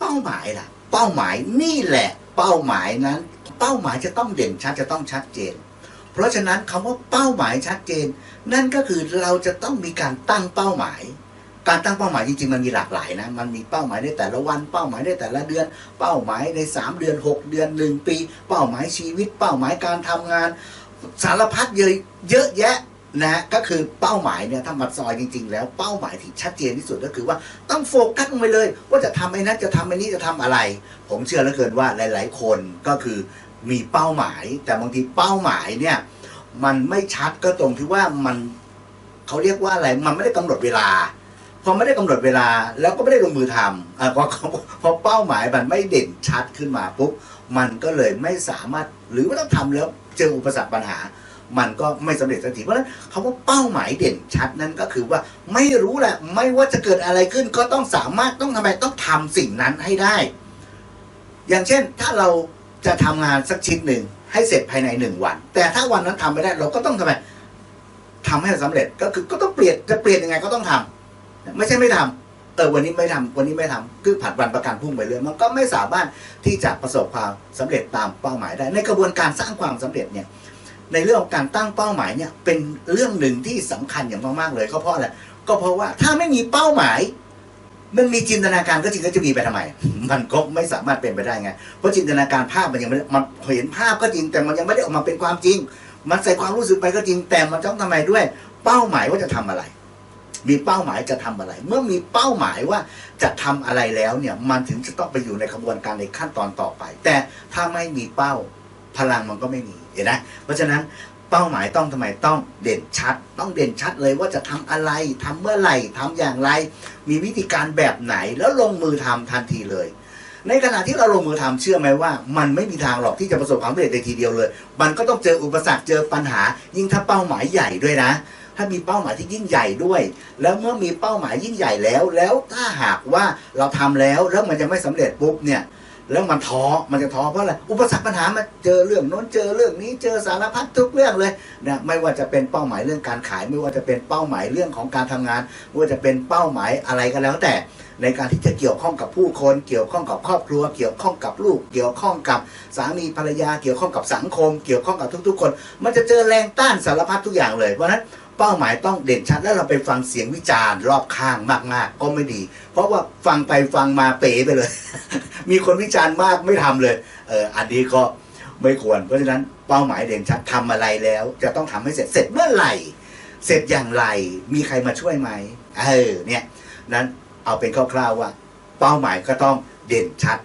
เป้าหมายล่ะ เป้าหมายนี่แหละ เป้าหมายนั้น เป้าหมายจะต้องเด่นชัดจะต้องชัดเจน เพราะฉะนั้นคำว่าเป้าหมายชัดเจน นั่นก็คือเราจะต้องมีการตั้งเป้าหมาย การตั้งเป้าหมายจริงๆมันมีหลากหลายนะมันมีเป้าหมายในแต่ละวันเป้าหมายในแต่ละเดือน เป้าหมายใน 3 เดือน 6 เดือน 1 ปี เป้าหมายชีวิต เป้าหมายการทำงาน สารพัดเยอะเยอะแยะ นะก็คือเป้าหมายเนี่ยถ้ามาซอยจริง ๆ แล้วเป้าหมายที่ชัดเจนที่สุดก็คือว่าต้องโฟกัสลงไปเลย ว่าจะทำไอ้นั้นจะทำไอ้นี้จะทำอะไร ผมเชื่อเหลือเกินว่าหลาย ๆ คนก็คือมีเป้าหมาย แต่บางทีเป้าหมายเนี่ยมันไม่ชัดก็ตรงที่ว่ามันเขาเรียกว่าอะไรมันไม่ได้กำหนดเวลาพอไม่ได้กำหนดเวลาแล้วก็ไม่ได้ลงมือทำอ่พอพอเป้าหมายมันไม่เด่นชัดขึ้นมาปุ๊บมันก็เลยไม่สามารถหรือว่าต้องทำแล้วเจออุปสรรคปัญหา มันก็ไม่สำเร็จสักทีเพราะฉะนั้นคำว่าเป้าหมายเด่นชัดนั้นก็คือว่าไม่รู้แหละไม่ว่าจะเกิดอะไรขึ้นก็ต้องสามารถต้องทำไมต้องทำสิ่งนั้นให้ได้ อย่างเช่นถ้าเราจะทำงานสักชิ้นหนึ่งให้เสร็จภายในหนึ่งวัน แต่ถ้าวันนั้นทำไม่ได้ เราก็ต้องทำไมทำให้สำเร็จก็คือก็ต้องเปลี่ยนจะเปลี่ยนยังไงก็ต้องทำไม่ใช่ไม่ทำเออวันนี้ไม่ทำวันนี้ไม่ทำคือผัดวันประกันพุ่งไปเรื่อยมันก็ไม่สามารถที่จะประสบความสำเร็จตามเป้าหมายได้ ในกระบวนการสร้างความสำเร็จเนี่ย ในเรื่องของการตั้งเป้าหมายเนี่ยเป็นเรื่องหนึ่งที่สำคัญอย่างมากๆเลยก็เพราะอะไรก็เพราะว่าถ้าไม่มีเป้าหมาย มันมีจินตนาการก็จริงก็จะมีไปทำไม มันก็ไม่สามารถเป็นไปได้ไงเพราะจินตนาการภาพมันยังไม่มันเห็นภาพก็จริงแต่มันยังไม่ได้ออกมาเป็นความจริง มันใส่ความรู้สึกไปก็จริงแต่มันต้องทำไมด้วย เป้าหมายว่าจะทำอะไร มีเป้าหมายจะทำอะไร เมื่อมีเป้าหมายว่าจะทำอะไรแล้วเนี่ยมันถึงจะต้องไปอยู่ในกระบวนการในขั้นตอนต่อไป แต่ถ้าไม่มีเป้า พลังมันก็ไม่มีเห็นไหมเพราะฉะนั้นเป้าหมายต้องทำไมต้องเด่นชัด ต้องเด่นชัดเลยว่าจะทำอะไรทำเมื่อไหร่ทำอย่างไร มีวิธีการแบบไหนแล้วลงมือทำทันทีเลย ในขณะที่เราลงมือทำเชื่อไหมว่า มันไม่มีทางหรอกที่จะประสบความสำเร็จในทีเดียวเลย มันก็ต้องเจออุปสรรคเจอปัญหา ยิ่งถ้าเป้าหมายใหญ่ด้วยนะ ถ้ามีเป้าหมายที่ยิ่งใหญ่ด้วย แล้วเมื่อมีเป้าหมายยิ่งใหญ่แล้ว แล้วถ้าหากว่าเราทำแล้วแล้วมันจะไม่สำเร็จปุ๊บเนี่ย แล้วมันท้อมันจะท้อเพราะอะไรอุปสรรคปัญหามันเจอเรื่องโน้นเจอเรื่องนี้เจอสารพัดทุกเรื่องเลยนะไม่ว่าจะเป็นเป้าหมายเรื่องการขาย ไม่ว่าจะเป็นเป้าหมายเรื่องของการทำงาน ไม่ว่าจะเป็นเป้าหมายอะไรก็แล้วแต่ ในการที่จะเกี่ยวข้องกับผู้คน เกี่ยวข้องกับครอบครัว เกี่ยวข้องกับลูก เกี่ยวข้องกับสามีภรรยา เกี่ยวข้องกับสังคม เกี่ยวข้องกับทุก ๆ คน มันจะเจอแรงต้านสารพัดทุกอย่างเลยเพราะนั้น เป้าหมายต้องเด่นชัด แล้วเราไปฟังเสียงวิจารณ์รอบข้างมาก ๆ ก็ไม่ดี เพราะว่าฟังไปฟังมาเป๋ไปเลย มีคนวิจารณ์มากไม่ทำเลย เอออันนี้ก็ไม่ควร เพราะฉะนั้นเป้าหมายเด่นชัดทำอะไรแล้ว จะต้องทำให้เสร็จเสร็จเมื่อไหร่ เสร็จอย่างไร มีใครมาช่วยไหมเออเนี่ยนั้นเอาเป็นคร่าวๆว่า เป้าหมายก็ต้องเด่นชัด